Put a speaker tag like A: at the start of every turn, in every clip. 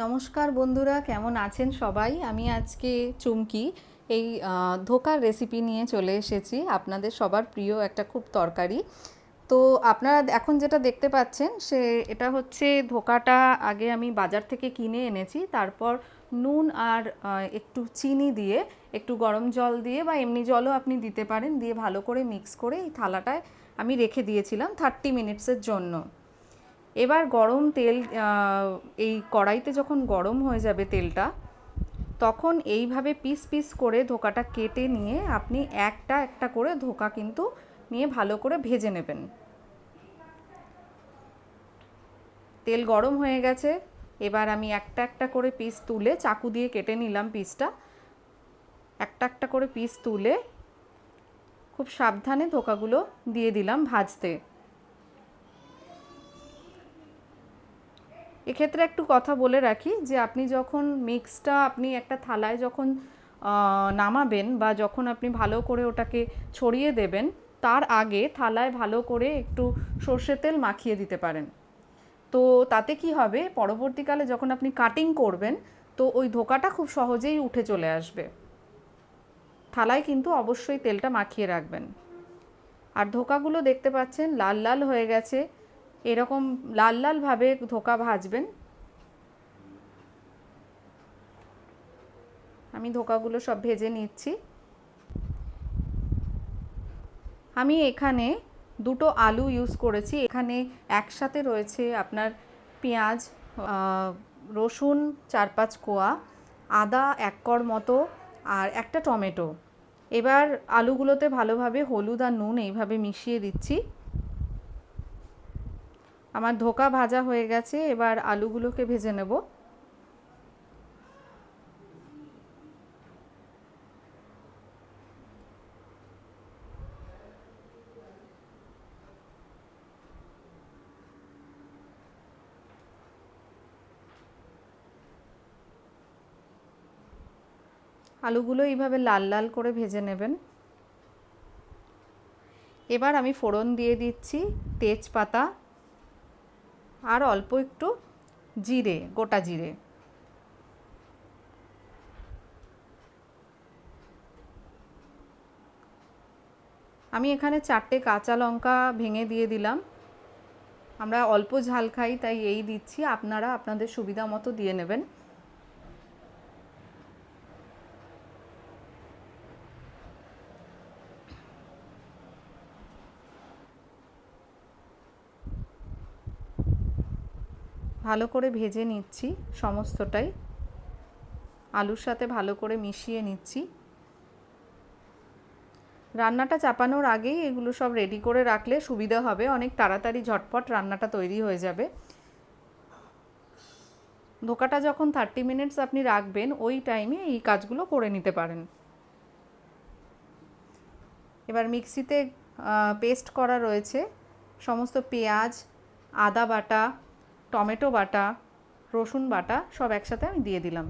A: নমস্কার বন্ধুরা, কেমন আছেন সবাই? আমি আজকে চুমকি, এই ধোকার রেসিপি নিয়ে চলে এসেছি। আপনাদের সবার প্রিয় একটা খুব তরকারি। তো আপনারা এখন যেটা দেখতে পাচ্ছেন, সে, এটা হচ্ছে ধোকাটা আগে আমি বাজার থেকে কিনে এনেছি। তারপর নুন আর একটু চিনি দিয়ে, একটু গরম জল দিয়ে বা এমনি জলও আপনি দিতে পারেন। দিয়ে ভালো করে মিক্স করে এই থালাটায় আমি রেখে দিয়েছিলাম থার্টি মিনিটসের জন্য। এবার গরম তেল এই কড়াইতে যখন গরম হয়ে যাবে তেলটা, তখন এইভাবে পিস পিস করে ধোকাটা কেটে নিয়ে আপনি একটা একটা করে ধোকা কিন্তু নিয়ে ভালো করে ভেজে নেবেন। তেল গরম হয়ে গেছে, এবার আমি একটা একটা করে পিস তুলে চাকু দিয়ে কেটে নিলাম পিসটা। একটা একটা করে পিস তুলে খুব সাবধানে ধোকাগুলো দিয়ে দিলাম ভাজতে। এক্ষেত্রে একটু কথা বলে রাখি যে আপনি যখন মিক্সটা আপনি একটা থালায় যখন নামাবেন বা যখন আপনি ভালো করে ওটাকে ছড়িয়ে দেবেন, তার আগে থালায় ভালো করে একটু সর্ষের তেল মাখিয়ে দিতে পারেন। তো তাতে কি হবে? পরবর্তীকালে যখন আপনি কাটিং করবেন, তো ওই ধোকাটা খুব সহজেই উঠে চলে আসবে। থালায় কিন্তু অবশ্যই তেলটা মাখিয়ে রাখবেন। আর ধোকাগুলো দেখতে পাচ্ছেন লাল লাল হয়ে গেছে। এরকম লাল লালভাবে ধোকা ভাজবেন। আমি ধোকাগুলো সব ভেজে নিচ্ছি। আমি এখানে দুটো আলু ইউজ করেছি। এখানে একসাথে রয়েছে আপনার পেঁয়াজ রসুন চার পাঁচ কোয়া, আদা এক কর মতো আর একটা টমেটো। এবার আলুগুলোতে ভালোভাবে হলুদ আর নুন এইভাবে মিশিয়ে দিচ্ছি। আমার ধোকা ভাজা হয়ে গেছে, এবার আলুগুলোকে ভেজে নেব। আলুগুলো এইভাবে লাল লাল করে ভেজে নেবেন। এবার আমি ফোড়ন দিয়ে দিচ্ছি তেজপাতা। আর অল্প একটু জিরে, গোটা জিরে। আমি এখানে চারটে কাঁচা লঙ্কা ভেঙে দিয়ে দিলাম। আমরা অল্প ঝাল খাই, তাই এই দিচ্ছি। আপনারা আপনাদের সুবিধা মতো দিয়ে নেবেন। ভালো করে ভেজে নিচ্ছি সমস্তটাই। আলুর সাথে ভালো করে মিশিয়ে নিচ্ছি। রান্নাটা চাপানোর আগেই এগুলো সব রেডি করে রাখলে সুবিধা হবে, অনেক তাড়াতাড়ি ঝটপট রান্নাটা তৈরি হয়ে যাবে। ধোকাটা যখন থার্টি মিনিটস আপনি রাখবেন, ওই টাইমে এই কাজগুলো করে নিতে পারেন। এবার মিক্সিতে পেস্ট করা রয়েছে। সমস্ত পেঁয়াজ, আদা বাটা টমেটো বাটা, রসুন বাটা সব একসাথে আমি দিয়ে দিলাম।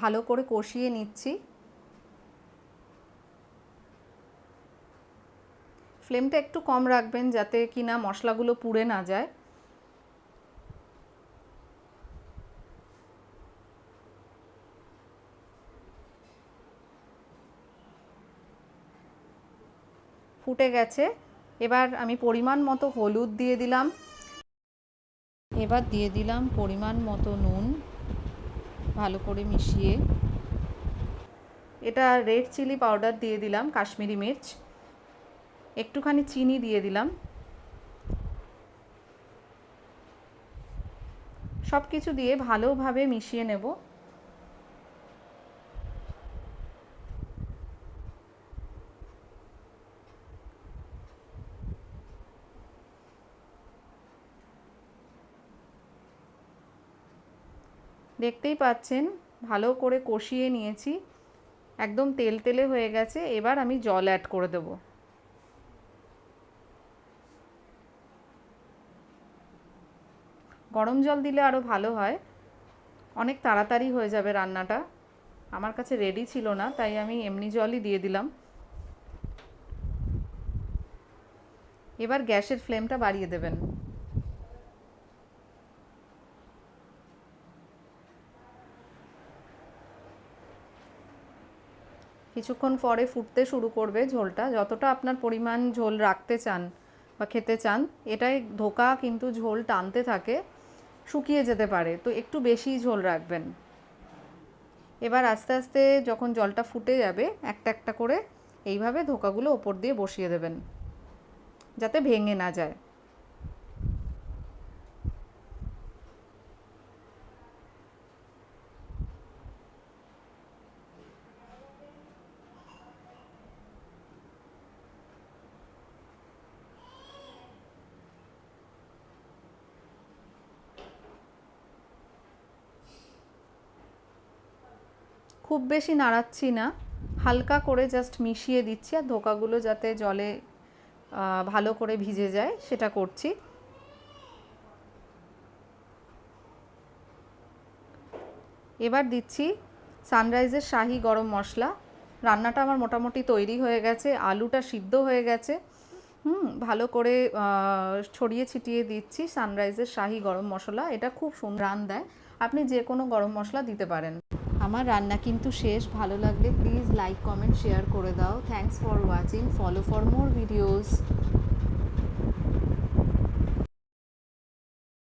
A: ভালো করে কষিয়ে নিচ্ছি। ফ্লেমটা একটু কম রাখবেন যাতে কিনা মশলাগুলো পুড়ে না যায়। ফুটে গেছে। এবার আমি পরিমাণ মতো হলুদ দিয়ে দিলাম। এবার দিয়ে দিলাম পরিমাণ মতো নুন ভালো করে মিশিয়ে। এটা রেড চিলি পাউডার দিয়ে দিলাম, কাশ্মীরি মির্চ। একটুখানি চিনি দিয়ে দিলাম। সব কিছু দিয়ে ভালোভাবে মিশিয়ে নেব। দেখতেই পাচ্ছেন, ভালো করে কষিয়ে নিয়েছি। একদম তেল তেলে হয়ে গেছে, এবার আমি জল অ্যাড করে দেব। গরম জল দিলে আরও ভালো হয়। অনেক তাড়াতাড়ি হয়ে যাবে রান্নাটা। আমার কাছে রেডি ছিল না, তাই আমি এমনি জলই দিয়ে দিলাম। এবার গ্যাসের ফ্লেমটা বাড়িয়ে দেবেন। কিছুক্ষণ পরে ফুটতে শুরু করবে ঝোলটা। যতটা আপনার পরিমাণ ঝোল রাখতে চান বা খেতে চান, এটাই ধোকা কিন্তু ঝোল টানতে থাকে, শুকিয়ে যেতে পারে। তো একটু বেশি ঝোল রাখবেন। এবার আস্তে আস্তে যখন জলটা ফুটে যাবে, একটা একটা করে এইভাবে ধোকাগুলো ওপর দিয়ে বসিয়ে দেবেন, যাতে ভেঙে না যায়। খুব বেশি নাড়াচ্ছি না। হালকা করে জাস্ট মিশিয়ে দিচ্ছি আর ধোকাগুলো যাতে জলে ভালো করে ভিজে যায়, সেটা করছি। এবার দিচ্ছি সানরাইজের শাহি গরম মশলা। রান্নাটা আমার মোটামুটি তৈরি হয়ে গেছে, আলুটা সিদ্ধ হয়ে গেছে। হুম, ভালো করে ছড়িয়ে ছিটিয়ে দিচ্ছি সানরাইজের শাহি গরম মশলা। এটা খুব সুন্দর রান দেয়। আপনি যে কোনো গরম মশলা দিতে পারেন। আমার রান্না কিন্তু শেষ। ভালো লাগলে প্লিজ লাইক কমেন্ট শেয়ার করে দাও। Thanks for watching follow for more videos